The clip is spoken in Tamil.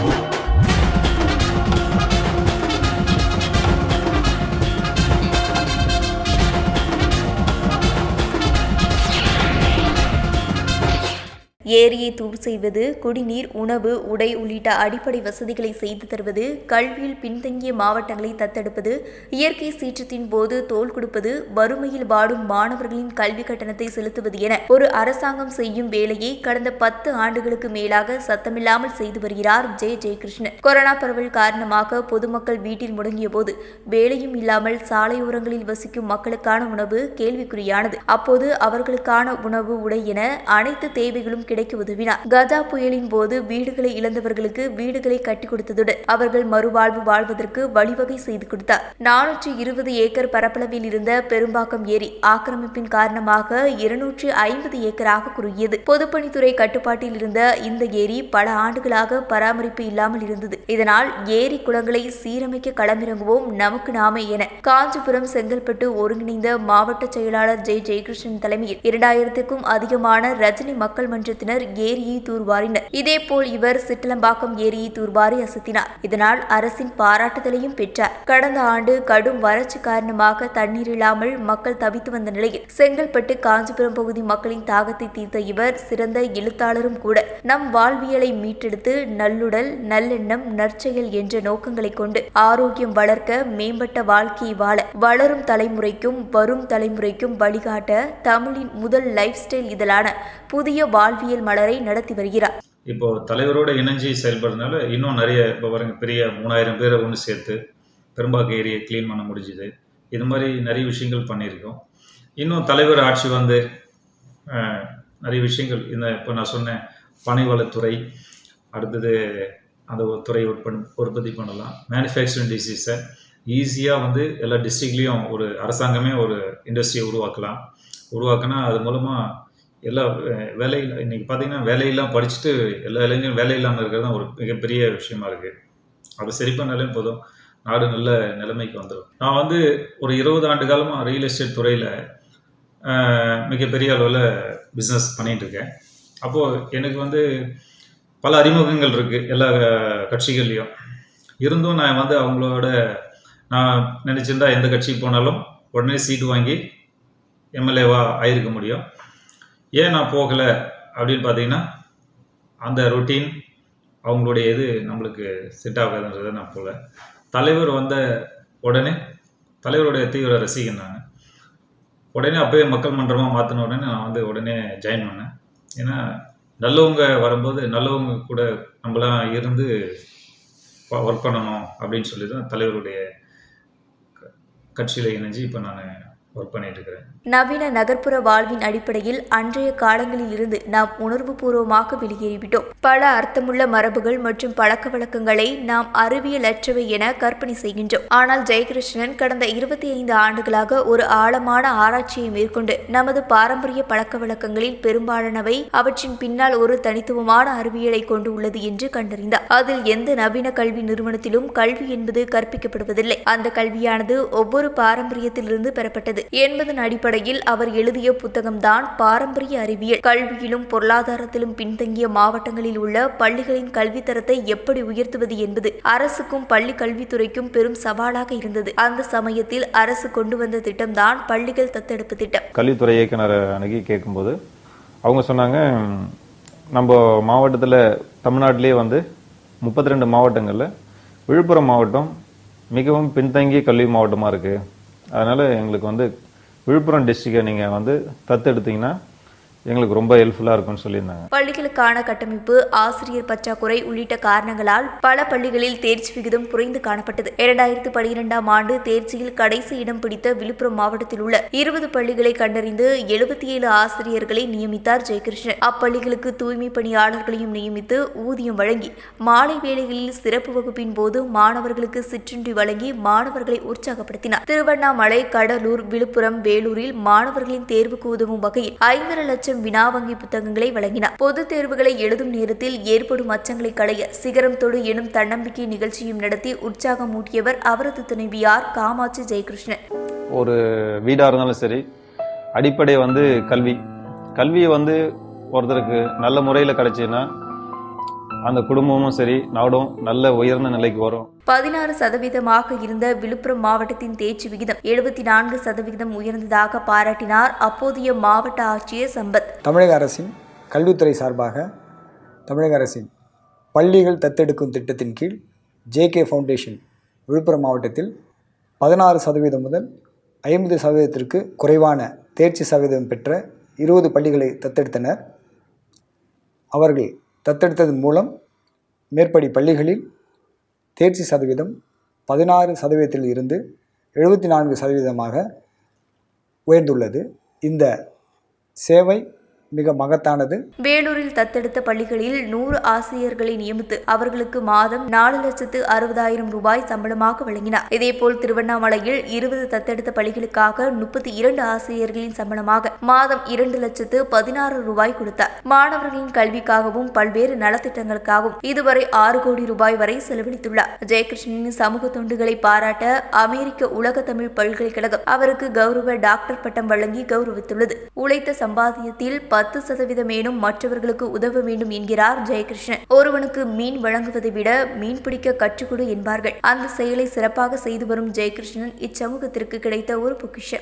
you ஏரியை தூர் செய்வது குடிநீர் உணவு உடை உள்ளிட்ட அடிப்படை வசதிகளை செய்து தருவது கல்வியில் பின்தங்கிய மாவட்டங்களை தத்தெடுப்பது இயற்கை சீற்றத்தின் போது தோள் கொடுப்பது வறுமையில் வாடும் மாணவர்களின் கல்வி கட்டணத்தை செலுத்துவது என ஒரு அரசாங்கம் செய்யும் வேலையை கடந்த பத்து ஆண்டுகளுக்கு மேலாக சத்தமில்லாமல் செய்து வருகிறார் ஜெய ஜெயகிருஷ்ணன். கொரோனா பரவல் காரணமாக பொதுமக்கள் வீட்டில் முடங்கிய போது வேலையும் இல்லாமல் சாலையோரங்களில் வசிக்கும் மக்களுக்கான உணவு கேள்விக்குறியானது. அப்போது அவர்களுக்கான உணவு உடை என அனைத்து தேவைகளும் கிடைக்க உதவினார். கஜா புயலின் போது வீடுகளை இழந்தவர்களுக்கு வீடுகளை கட்டி கொடுத்ததுடன் அவர்கள் மறுவாழ்வு வாழ்வதற்கு வழிவகை செய்து கொடுத்தார். நானூற்றி இருபது ஏக்கர் பரப்பளவில் இருந்த பெரும்பாக்கம் ஏரி ஆக்கிரமிப்பின் காரணமாக இருநூற்றி ஐம்பது ஏக்கராக குறுகியது. பொதுப்பணித்துறை கட்டுப்பாட்டில் இருந்த இந்த ஏரி பல ஆண்டுகளாக பராமரிப்பு இல்லாமல் இருந்தது. இதனால் ஏரி குளங்களை சீரமைக்க களமிறங்குவோம் நமக்கு நாமே என காஞ்சிபுரம் செங்கல்பட்டு ஒருங்கிணைந்த மாவட்ட செயலாளர் ஜெய் ஜெயகிருஷ்ணன் தலைமையில் இரண்டாயிரத்துக்கும் அதிகமான ரஜினி மக்கள் மன்றத்தினர் ஏரியை தூர்வாரினர். இதேபோல் இவர் சிட்டலம்பாக்கம் ஏரியை தூர்வாரி அசத்தினார். இதனால் அரசின் பாராட்டுதலையும் பெற்றார். கடந்த ஆண்டு கடும் வறட்சி காரணமாக தண்ணீர் இல்லாமல் மக்கள் தவித்து வந்த நிலையில் செங்கல்பட்டு காஞ்சிபுரம் பகுதி மக்களின் தாகத்தை தீர்த்த இவர் சிறந்த எழுத்தாளரும் கூட. நம் வாழ்வியலை மீட்டெடுத்து நல்லுடல் நல்லெண்ணம் நற்செயல் என்ற நோக்கங்களை கொண்டு ஆரோக்கியம் வளர்க்க மேம்பட்ட வாழ்க்கையை வாழ வளரும் தலைமுறைக்கும் வரும் தலைமுறைக்கும் வழிகாட்ட தமிழின் முதல் லைஃப் ஸ்டைல் இதழான புதிய வாழ்வியல் மலரை நடத்தி வருகிறார். இப்போ தலைவரோட இணைஞ்சு செயல்படுறதுனால இன்னும் நிறைய இப்போ பாருங்க பெரிய மூணாயிரம் பேரை ஒன்று சேர்த்து பெரும்பாக்கு ஏரியை க்ளீன் பண்ண முடிஞ்சுது. இது மாதிரி நிறைய விஷயங்கள் பண்ணியிருக்கோம். இன்னும் தலைவர் ஆட்சி வந்து நிறைய விஷயங்கள். இந்த இப்போ நான் சொன்னேன் பனைவளத்துறை அடுத்தது அந்த துறை உற்பத்தி உற்பத்தி பண்ணலாம். மேனுஃபேக்சரிங் டிசீஸை ஈஸியாக வந்து எல்லா டிஸ்ட்ரிக்ட்லேயும் ஒரு அரசாங்கமே ஒரு இண்டஸ்ட்ரியை உருவாக்கலாம். உருவாக்கினா அது மூலமாக எல்லா வேலையில் இன்னைக்கு பார்த்தீங்கன்னா வேலையெல்லாம் படிச்சுட்டு எல்லா இளைஞரும் வேலை இல்லாமல் இருக்கிறது தான் ஒரு மிகப்பெரிய விஷயமா இருக்குது அதை சரி பண்ணாலே போதும். நாடு நல்ல நிலைமைக்கு வந்துடும் நான் வந்து ஒரு இருபது ஆண்டு காலமாக ரியல் எஸ்டேட் துறையில் மிகப்பெரிய அளவில் பிஸ்னஸ் பண்ணிட்டு இருக்கேன். அப்போது எனக்கு வந்து பல அறிமுகங்கள் இருக்குது எல்லா கட்சிகள்லேயும். இருந்தும் நான் வந்து அவங்களோட நான் நினச்சிருந்தா எந்த கட்சிக்கு போனாலும் உடனே சீட்டு வாங்கி எம்எல்ஏவா ஆயிருக்க முடியும். ஏன் நான் போகலை அப்படின்னு பார்த்தீங்கன்னா அந்த ரொட்டீன் அவங்களுடைய இது நம்மளுக்கு செட் ஆகாதுன்றதை நான் போகல தலைவர் வந்த உடனே தலைவருடைய தீவிர ரசிகன் நான். உடனே அப்போயே மக்கள் மன்றமாக மாற்றின உடனே நான் வந்து உடனே ஜாயின் பண்ணேன். ஏன்னா நல்லவங்க வரும்போது நல்லவங்க கூட நம்மளாம் இருந்து ஒர்க் பண்ணணும் அப்படின்னு சொல்லி தான் தலைவருடைய கட்சியில் இணைஞ்சு இப்போ நான் ஒர்க் பண்ணிட்டு இருக்கிறேன் நவீன நகர்ப்புற வாழ்வின் அடிப்படையில் அன்றைய காலங்களில் இருந்து நாம் உணர்வுபூர்வமாக வெளியேறிவிட்டோம். பல அர்த்தமுள்ள மரபுகள் மற்றும் பழக்க வழக்கங்களை நாம் அறிவியலற்றவை என கற்பனை செய்கின்றோம். ஆனால் ஜெயகிருஷ்ணன் கடந்த இருபத்தி ஐந்து ஆண்டுகளாக ஒரு ஆழமான ஆராய்ச்சியை மேற்கொண்டு நமது பாரம்பரிய பழக்க வழக்கங்களில் பெரும்பாலானவை அவற்றின் பின்னால் ஒரு தனித்துவமான அறிவியலை கொண்டு உள்ளது என்று கண்டறிந்தார். அதில் எந்த நவீன கல்வி நிறுவனத்திலும் கல்வி என்பது கற்பிக்கப்படுவதில்லை. அந்த கல்வியானது ஒவ்வொரு பாரம்பரியத்திலிருந்து பெறப்பட்டது. என்பதன் அடிப்படையில் அவர் எழுதிய புத்தகம்தான் பாரம்பரிய அறிவியல். கல்வியிலும் பொருளாதாரத்திலும் பின்தங்கிய மாவட்டங்களில் உள்ள பள்ளிகளின் கல்வித்தரத்தை எப்படி உயர்த்துவது என்பது அரசுக்கும் பள்ளி கல்வித்துறைக்கும் பெரும் சவாலாக இருந்தது. அந்த சமயத்தில் அரசு கொண்டு வந்த திட்டம்தான் பள்ளிகள் தத்தெடுப்பு திட்டம். கல்வித்துறை இயக்குனர் அணுகி கேட்கும்போது அவங்க சொன்னாங்க நம்ம மாவட்டத்தில் தமிழ்நாட்டிலே வந்து முப்பத்தி ரெண்டு மாவட்டங்களில் விழுப்புரம் மாவட்டம் மிகவும் பின்தங்கிய கல்வி மாவட்டமாக இருக்குது அதனால் எங்களுக்கு வந்து விழுப்புரம் டிஸ்ட்ரிக்டை நீங்கள் வந்து தத்தெடுத்தீங்கன்னா எங்களுக்கு ரொம்ப ஹெல்ப்ஃபுல்லாக இருக்கும்னு சொல்லியிருந்தாங்க. பள்ளிகளுக்கான கட்டமைப்பு ஆசிரியர் பற்றாக்குறை உள்ளிட்ட காரணங்களால் பல பள்ளிகளில் தேர்ச்சி விகிதம் குறைந்து காணப்பட்டது. இரண்டாயிரத்து பனிரெண்டாம் ஆண்டு தேர்ச்சியில் கடைசி இடம் பிடித்த விழுப்புரம் மாவட்டத்தில் உள்ள இருபது பள்ளிகளை கண்டறிந்து எழுபத்தி ஏழு ஆசிரியர்களை நியமித்தார் ஜெயகிருஷ்ணன். அப்பள்ளிகளுக்கு தூய்மை பணியாளர்களையும் நியமித்து ஊதியம் வழங்கி மாலை வேளைகளில் சிறப்பு வகுப்பின் போது மாணவர்களுக்கு சிற்றுண்டி வழங்கி மாணவர்களை உற்சாகப்படுத்தினார். திருவண்ணாமலை கடலூர் விழுப்புரம் வேலூரில் மாணவர்களின் தேர்வுக்கு உதவும் வகையில் ஐம்பது லட்சம் வினா வங்கி புத்தகங்களை வழங்கினார். பொதுத் தேர்வுகளை எழுதும் நேரத்தில் ஏற்படும் அச்சங்களை களைய சிகரம் தொடு எனும் தன்னம்பிக்கை நிகழ்ச்சியும் நடத்தி உற்சாகம் ஊட்டியவர் அவரது துணைவியார் காமாட்சி ஜெயகிருஷ்ணன். ஒரு வீடாக இருந்தாலும் சரி அடிப்படை வந்து கல்வி. கல்வியை வந்து ஒருத்தருக்கு நல்ல முறையில் கிடைச்சுன்னா அந்த குடும்பமும் சரி நாடும் நல்ல உயர்ந்த நிலைக்கு வரும். பதினாறு சதவீதமாக இருந்த விழுப்புரம் மாவட்டத்தின் தேர்ச்சி விகிதம் எழுபத்தி நான்கு சதவிகிதம் உயர்ந்ததாக பாராட்டினார் அப்போதைய மாவட்ட ஆட்சியர் சம்பத். தமிழக அரசின் கல்வித்துறை சார்பாக தமிழக அரசின் பள்ளிகள் தத்தெடுக்கும் திட்டத்தின் கீழ் ஜேகே ஃபவுண்டேஷன் விழுப்புரம் மாவட்டத்தில் பதினாறு சதவீதம் முதல் ஐம்பது சதவீதத்திற்கு குறைவான தேர்ச்சி சதவீதம் பெற்ற இருபது பள்ளிகளை தத்தெடுத்தனர். அவர்கள் தத்தெடுத்ததன் மூலம் மேற்படி பள்ளிகளில் தேர்ச்சி சதவீதம் பதினாறு சதவீதத்தில் இருந்து எழுபத்தி நான்கு சதவீதமாக உயர்ந்துள்ளது. இந்த சேவை மிக மகத்தானது. வேலூரில் தத்தெடுத்த பள்ளிகளில் நூறு ஆசிரியர்களை நியமித்து அவர்களுக்கு மாதம் நாலு லட்சத்து அறுபதாயிரம் ரூபாய் சம்பளமாக வழங்கினார். இதேபோல் திருவண்ணாமலையில் இருபது தத்தெடுத்த பள்ளிகளுக்காக முப்பத்தி இரண்டு ஆசிரியர்களின் சம்பளமாக மாதம் இரண்டு லட்சத்து பதினாறு ரூபாய் கொடுத்தார். மாணவர்களின் கல்விக்காகவும் பல்வேறு நலத்திட்டங்களுக்காகவும் இதுவரை ஆறு கோடி ரூபாய் வரை செலவழித்துள்ளார். ஜெயகிருஷ்ணனின் சமூக தொண்டுகளை பாராட்ட அமெரிக்க உலக தமிழ் பல்கலைக்கழகம் அவருக்கு கௌரவ டாக்டர் பட்டம் வழங்கி கௌரவித்துள்ளது. உழைத்த சம்பாத்தியத்தில் பத்து சதவீதமேனும் மற்றவர்களுக்கு உதவ வேண்டும் என்கிறார் ஜெயகிருஷ்ணன். ஒருவனுக்கு மீன் வழங்குவதை விட மீன் பிடிக்க கற்றுக்கொடு என்பார்கள். அந்த செயலை சிறப்பாக செய்து வரும் ஜெயகிருஷ்ணன் இச்சமூகத்திற்கு கிடைத்த ஒரு பொக்கிஷம்.